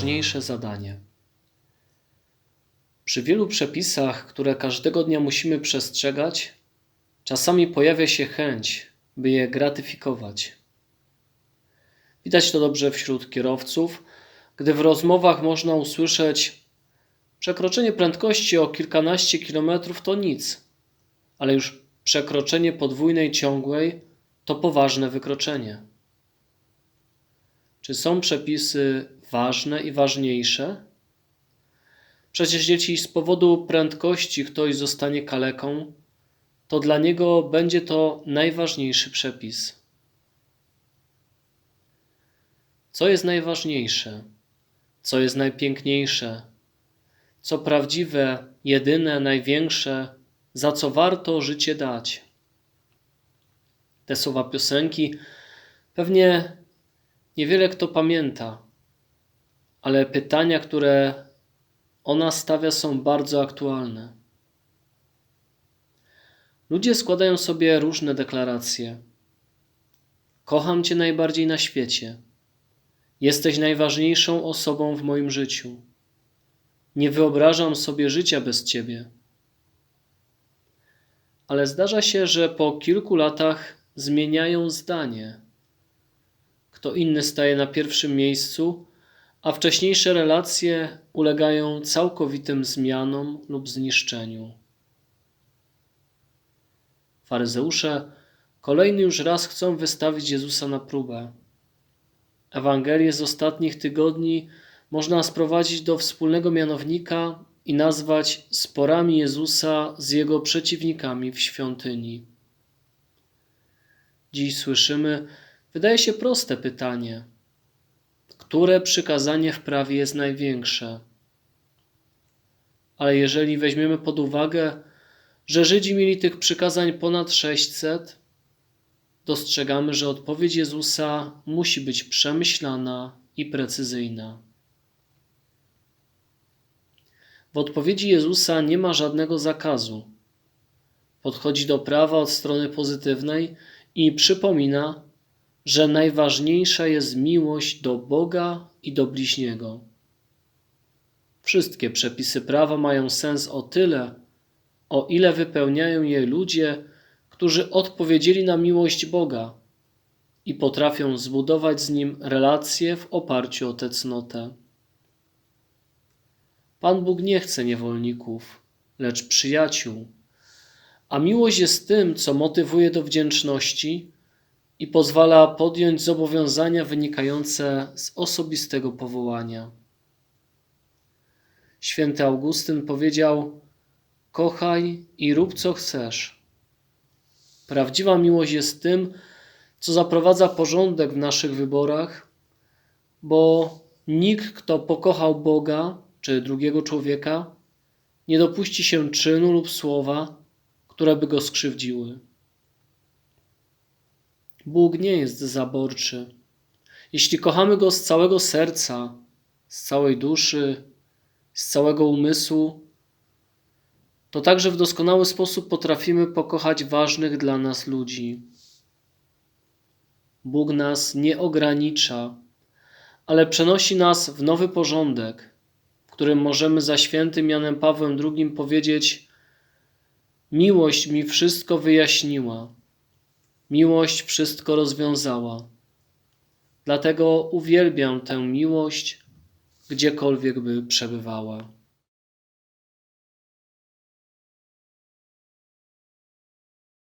najważniejsze zadanie. Przy wielu przepisach, które każdego dnia musimy przestrzegać, czasami pojawia się chęć, by je gratyfikować. Widać to dobrze wśród kierowców, gdy w rozmowach można usłyszeć: Przekroczenie prędkości o kilkanaście kilometrów to nic, ale już przekroczenie podwójnej ciągłej to poważne wykroczenie. Czy są przepisy ważne i ważniejsze? Przecież jeśli z powodu prędkości ktoś zostanie kaleką, to dla niego będzie to najważniejszy przepis. Co jest najważniejsze? Co jest najpiękniejsze? Co prawdziwe, jedyne, największe, za co warto życie dać? Te słowa piosenki pewnie niewiele kto pamięta, ale pytania, które ona stawia, są bardzo aktualne. Ludzie składają sobie różne deklaracje. Kocham Cię najbardziej na świecie. Jesteś najważniejszą osobą w moim życiu. Nie wyobrażam sobie życia bez Ciebie. Ale zdarza się, że po kilku latach zmieniają zdanie. Kto inny staje na pierwszym miejscu, a wcześniejsze relacje ulegają całkowitym zmianom lub zniszczeniu. Faryzeusze kolejny już raz chcą wystawić Jezusa na próbę. Ewangelię z ostatnich tygodni można sprowadzić do wspólnego mianownika i nazwać sporami Jezusa z jego przeciwnikami w świątyni. Dziś słyszymy, wydaje się proste pytanie: które przykazanie w prawie jest największe? Ale jeżeli weźmiemy pod uwagę, że Żydzi mieli tych przykazań ponad 600, dostrzegamy, że odpowiedź Jezusa musi być przemyślana i precyzyjna. W odpowiedzi Jezusa nie ma żadnego zakazu. Podchodzi do prawa od strony pozytywnej i przypomina, że najważniejsza jest miłość do Boga i do bliźniego. Wszystkie przepisy prawa mają sens o tyle, o ile wypełniają je ludzie, którzy odpowiedzieli na miłość Boga i potrafią zbudować z nim relacje w oparciu o tę cnotę. Pan Bóg nie chce niewolników, lecz przyjaciół, a miłość jest tym, co motywuje do wdzięczności i pozwala podjąć zobowiązania wynikające z osobistego powołania. Święty Augustyn powiedział: Kochaj i rób co chcesz. Prawdziwa miłość jest tym, co zaprowadza porządek w naszych wyborach, bo nikt, kto pokochał Boga czy drugiego człowieka, nie dopuści się czynu lub słowa, które by go skrzywdziły. Bóg nie jest zaborczy. Jeśli kochamy Go z całego serca, z całej duszy, z całego umysłu, to także w doskonały sposób potrafimy pokochać ważnych dla nas ludzi. Bóg nas nie ogranicza, ale przenosi nas w nowy porządek, w którym możemy za świętym Janem Pawłem II powiedzieć: Miłość mi wszystko wyjaśniła, miłość wszystko rozwiązała. Dlatego uwielbiam tę miłość, gdziekolwiek by przebywała.